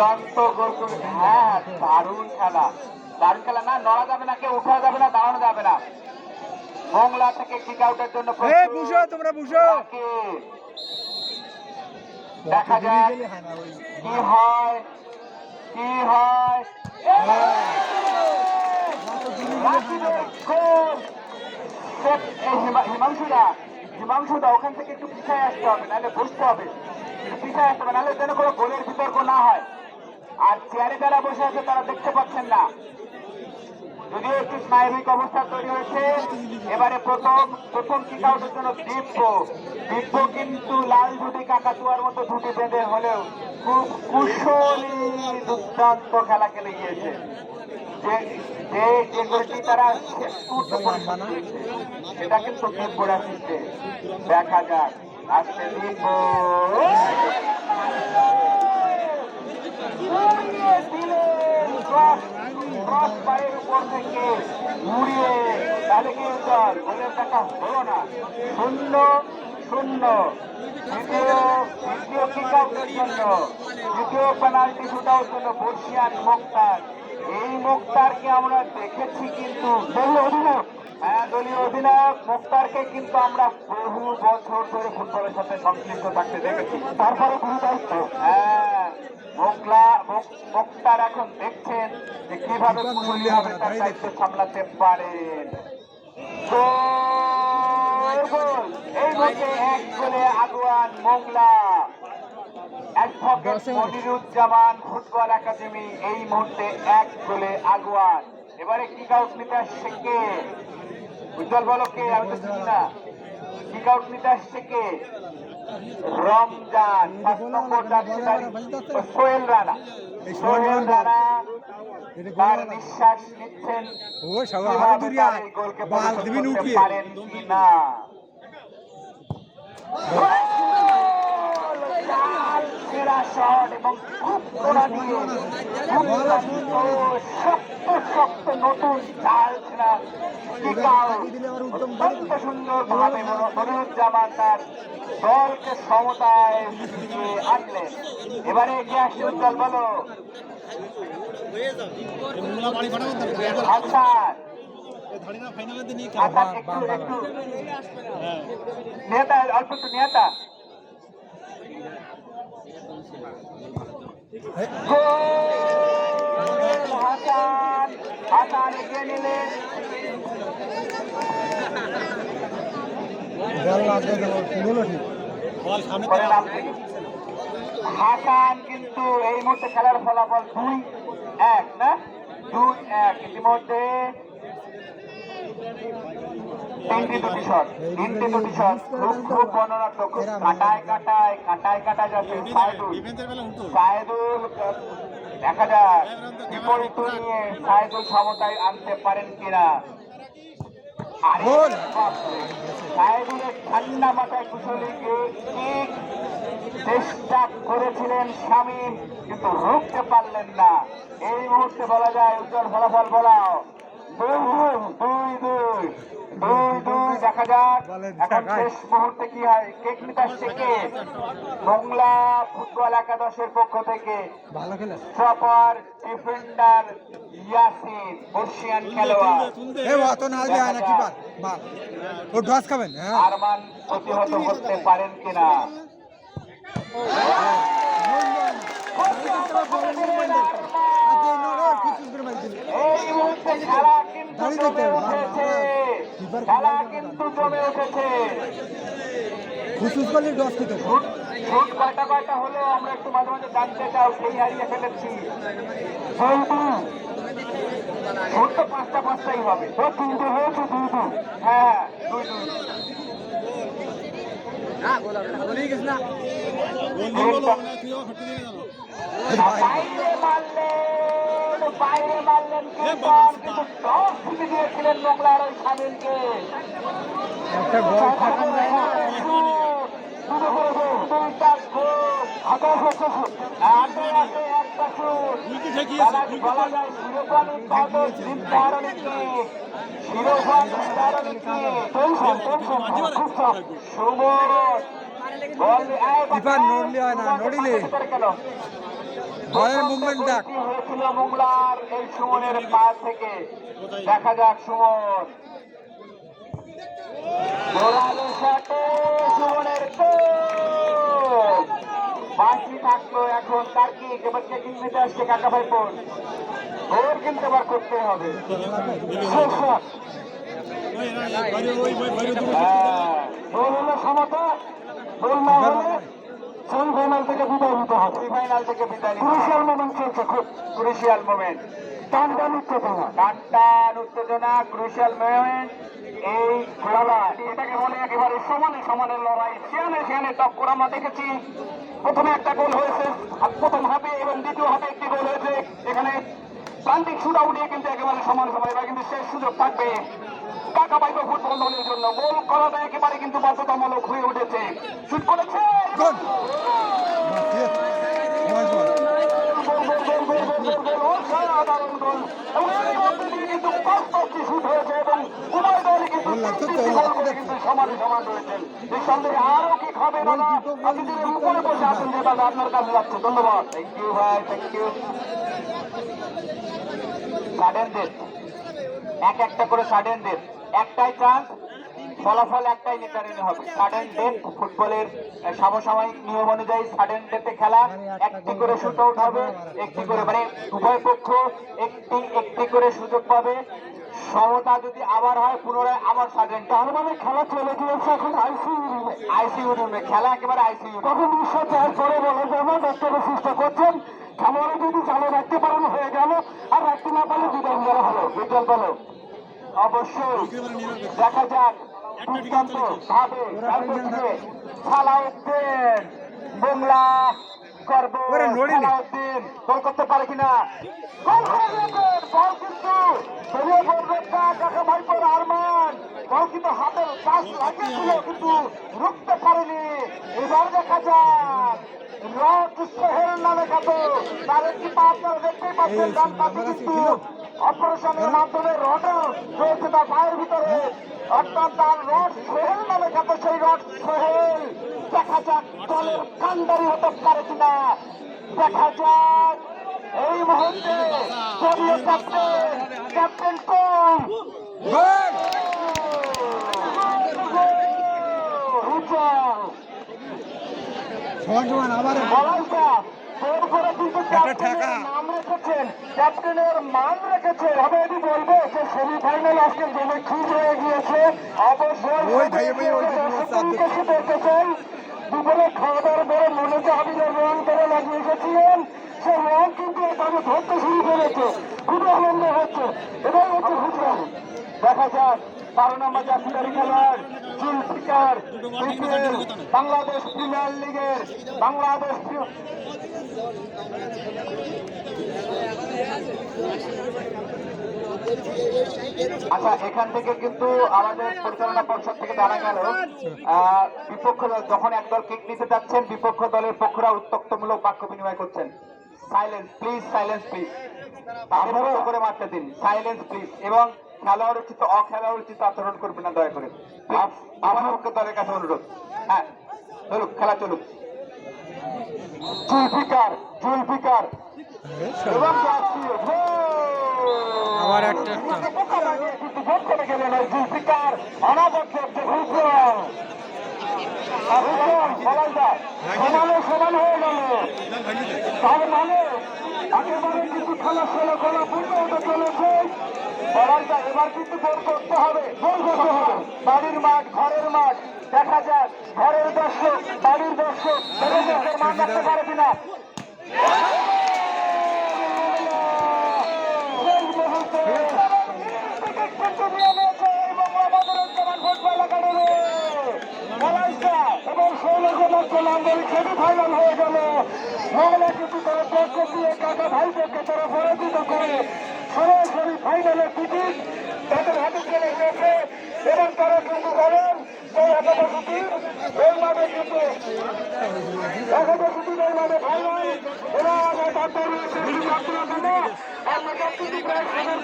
দুর্দান্ত গোল করে হ্যাঁ দারুণ খেলা। দারুণ খেলা না নড়া যাবে না কেউ উঠা যাবে না দাঁড়ানো যাবে না। মংলা থেকে কিক আউটের জন্য বুঝো তোমরা বুঝো দেখা কি হয় কি হয়। ওখান থেকে একটু পিছায় আসতে হবে নাহলে বসতে হবে। পিছায় আসতে হবে নাহলে যেন কোনো গোলের বিতর্ক না হয়। আর চেয়ারে যারা বসে আছে তারা দেখতে পাচ্ছেন না। যদিও একটু স্নায়বিক অবস্থা তৈরি হয়েছে, এবারে প্রথম প্রথম কিক জন্য দিব্য দিব্য কিন্তু লাল ঝুটি কাকাতুয়ার মতো ঝুটি বেঁধে হলেও খুব কুশলী দুর্দান্ত খেলা খেলে গিয়েছে। যে তারা সেটা কিন্তু দেখা যাক দিব্য উপর থেকে উড়িয়ে তাহলে কি উজ্জ্বল গোলের টাকা হলো না শূন্য শূন্য দ্বিতীয় দ্বিতীয় কিক আউটের দ্বিতীয় পেনাল্টি শুট আউট জন্য বর্ষিয়ান এই মুক্তারকে আমরা দেখেছি কিন্তু দলীয় অধিনায়ক হ্যাঁ দলীয় অধিনায়ক মুক্তারকে কিন্তু আমরা বহু বছর ধরে ফুটবলের সাথে সংশ্লিষ্ট থাকতে দেখেছি তারপরে গুরু দায়িত্ব হ্যাঁ মুক- এখন দেখছেন যে কীভাবে ভাবে তার দায়িত্ব সামলাতে পারেন। এই মুহূর্তে এক গোলে আগুয়ান Mongla advocate Moniruzzaman football academy এই মুহূর্তে এক গোলে আগুয়ান। এবারে কিক আউট নিতে আসছে কে? উজ্জ্বল বলো কে? আমি তো চিনি না। কিক আউট নিতে আসছে কে? রমজান পাঁচ নম্বর সোহেল রানা। সোহেল রানা তার নিঃশ্বাস নিচ্ছেন গোলকে পারেন শট এবং খুব দিয়ে শক্ত শক্ত নতুন চাল। অত্যন্ত সুন্দর এবারে এগিয়ে আসছে উজ্জ্বল বলো নেতা অল্প একটু নেতা গোল! হাসান হাসান এগিয়ে নিলেন বল লাগবে বলো ঠিক করে নাম থেকে। হাসান কিন্তু এই মুহূর্তে খেলার ফলাফল দুই এক, না? দুই এক। ইতিমধ্যে তিনটি দুটি শট, তিনটি দুটি শট। কাটায় কাটায় কাটায় কাটায় যাচ্ছে সাইদুল। সাইদুল দেখা যাক বিপরীত নিয়ে সাইদুল সমতায় আনতে পারেন কিনা? গোল! ঠান্ডা মাথায় কুশলী কিক চেষ্টা করেছিলেন শামীম কিন্তু রুখতে পারলেন না। এই মুহূর্তে বলা যায় উজ্জ্বল ফলাফল বলাও। দুই দুই দুই। দুই দুই দেখা যাক এখন শেষ মুহূর্তে কি হয়? কেক নিতে আসছে কে? বাংলা ফুটবল একাদশের পক্ষ থেকে প্রপার ডিফেন্ডার ইয়াসিন বর্ষিয়ান খেলোয়াড়। এ অত না যায় না কি পার বাল ও ডস খাবেন হ্যাঁ? আরমান প্রতিহত করতে পারেন কিনা? এই মুহূর্তে খেলা কিন্তু জমে উঠেছে। খেলা কিন্তু জমে উঠেছে। খুশুস করলে ডস খেতে শুট কয়টা কয়টা হলেও আমরা একটু মাঝে মাঝে জানতে চাও সেই হারিয়ে ফেলেছি। শুট তো পাঁচটা পাঁচটাই হবে। তো তিনটে হয়েছে দুই দুই। হ্যাঁ দুই দুই। বাইরে মারলেন বাইরে মারলেন কিন্তু টস থেকে দিয়েছিলেন মোগলার ওই সামিলকে একটা বল ফাঁকা যায় না নড়লে হয় না, নড়িলে। বলের মুভমেন্ট দেখ গোলটি মোংলার এই সুমনের পা থেকে। দেখা যাক সুমন। সুমনের গোল। বাকি থাকল এখন কার্কিক এবার চেকিং নিতে আসছে কাকা ভাই বোন? গোল কিন্তু এবার করতে হবে। হ্যাঁ, হলো সমতা। গোল না হলে সেমিফাইনাল থেকে বিদায় নিতে হবে। সেমিফাইনাল থেকে বিদায় ক্রুশিয়াল মোমেন্ট চলছে খুব। ক্রুশিয়াল মোমেন্ট টান টান উত্তেজনা। টান টান উত্তেজনা ক্রুশিয়াল মোমেন্ট এই খেলা এটাকে বলে একেবারে সমানে সমানের লড়াই। সিয়ানে সিয়ানে টক্কর আমরা দেখেছি। প্রথমে একটা গোল হয়েছে প্রথম হাফে এবং দ্বিতীয় হাফে একটি গোল হয়েছে। এখানে প্রান্তিক শুট আউটে কিন্তু একেবারে সমান সমান এবার কিন্তু শেষ সুযোগ থাকবে। কাকা বাইকো ফুটবল দলের জন্য গোল করাটা একেবারে কিন্তু বাধ্যতামূলক হয়ে উঠেছে শুট করেছে আরও কি খাবে দাদা অতিথিদের উপরে বসে আছেন যে দাদা আপনার কাছে যাচ্ছে ধন্যবাদ থ্যাংক ইউ ভাই থ্যাংক ইউ সাডেন ডেথ এক একটা করে সাডেন ডেথ একটাই চান্স ফলাফল একটাই নির্ধারিত হবে। সাডেন ডেথ ফুটবলের সমসাময়িক নিয়ম অনুযায়ী সাডেন ডেথে খেলা একটি করে শুট আউট হবে একটি করে মানে উভয় পক্ষ একটি একটি করে সুযোগ পাবে। সমতা যদি আবার হয় পুনরায় আবার সাডেন তার মানে খেলা চলে গিয়েছে এখন আইসিইউ রুমে আইসিইউ রুমে খেলা একেবারে আইসিইউ তখন নিঃশ্বাস ত্যাগ করে বলে যাবে ডাক্তারের চেষ্টা করছেন। খেলোয়াড় যদি চালু রাখতে পারেন হয়ে গেল। আর রাখতে না পারলে বিদায় হলো বিদ্যাল বলো। অবশ্যই দেখা যাক দুর্দান্ত ভাবে সালাউদ্দিন বুমলা করব। সালাউদ্দিন গোল করতে পারে কিনা গোল বল কিন্তু বেরিয়ে পড়বে কাকা ভাইপোর আরমান বল কিন্তু হাতের কাজ লাগিয়েছিল কিন্তু রুখতে পারেনি এবার দেখা যাক রক সোহেল নামে কত তার একটি পা আপনারা দেখতেই পাচ্ছেন ডান পাশে কিন্তু। অপারেশনের মাধ্যমে রডও রয়েছে তার পায়ের ভিতরে। অর্থাৎ তার রড সোহেল নামে খ্যাত সেই রড সোহেল। দেখা যাক দলের কান্দারি হতে পারে কিনা। দেখা যাক। এই মুহূর্তে দলীয় ক্যাপ্টেন ক্যাপ্টেন কোন আবার জোর করে কিন্তু ঠেকা। ক্যাপ্টেনের নাম রেখেছেন। ক্যাপ্টেনের মান রেখেছেন। হবে এটি বলব যে সেমিফাইনাল আজকে জমে খুব হয়ে গিয়েছে। অবশ্যই চাই। দুপুরে খাওয়া দাওয়ার পরে মনে যে আবিরের রং করে লাগিয়ে এসেছিলেন সে রং কিন্তু এখানে ধরতে শুরু করেছে। খুব আনন্দ হচ্ছে। এটাই হচ্ছে ফুটবল। দেখা যাক বারো নম্বর জাতীয় খেলোয়াড় জুলফিকার বিপিএল বাংলাদেশ প্রিমিয়ার লিগের বাংলাদেশ আচ্ছা এখান থেকে কিন্তু আমাদের পরিচালনা পর্ষদ থেকে জানা গেল আহ, বিপক্ষ দল যখন একদল কিক নিতে যাচ্ছেন বিপক্ষ দলের পক্ষরা উত্তক্তমূলক বাক্য বিনিময় করছেন। সাইলেন্স প্লিজ সাইলেন্স প্লিজ বন্ধ করে মারতে দিন সাইলেন্স প্লিজ এবং খেলোয়াড় উচিত অখেলোয়াড় উচিত আচরণ করবে না দয়া করে। আমার পক্ষ দলের কাছে অনুরোধ। হ্যাঁ চলুক খেলা চলুক। জুলফিকার জুলফিকার। এবং যাচ্ছি আবার একটা একটা। কিন্তু গেলেন ওই জুলফিকার অনাবশ্যক যে হুজুর সমানে সমান হয়ে গেল। তার মানে একেবারে কিন্তু খেলা ষোলো খেলা পূর্ণ হতে চলেছে। বলাইদা এবার কিন্তু গোল করতে হবে। গোল করতে হবে। বাড়ির মাঠ ঘরের মাঠ দেখা যাক ঘরের দর্শক বাড়ির দর্শক দর্শকের মান রাখতে পারে কিনা। ফাইনাল হয়ে গেল মহলা কিন্তু তারা দিয়ে কাকা ভাইদেরকে তারা পরাজিত করে ফাইনালে ব্রিটিশ তাদের হাতে চলে গেছে এবং তারা কিন্তু করেন সেই একাদা গুটি ওই মাঠে কিন্তু একাদা গুটি ওই মাঠে ভাই নয় আমরা